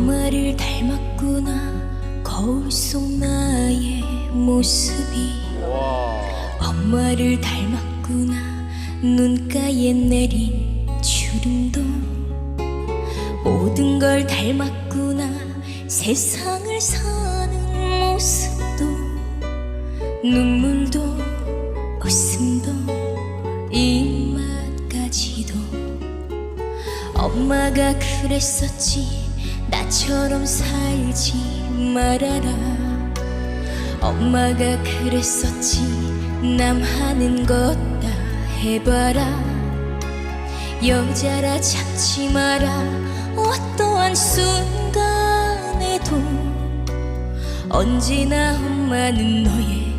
엄마를 닮았구나. 거울 속 나의 모습이. 엄마를 닮았구나. 눈가에 내린 주름도. 모든 걸 닮았구나. 세상을 사는 모습도. 눈물도 웃음도 입맛까지도. 엄마가 그랬었지 나처럼 살지 말아라. 엄마가 그랬었지. 남 하는 것 다 해봐라. 여자라 참지 마라. 어떠한 순간에도 언제나 엄마는 너의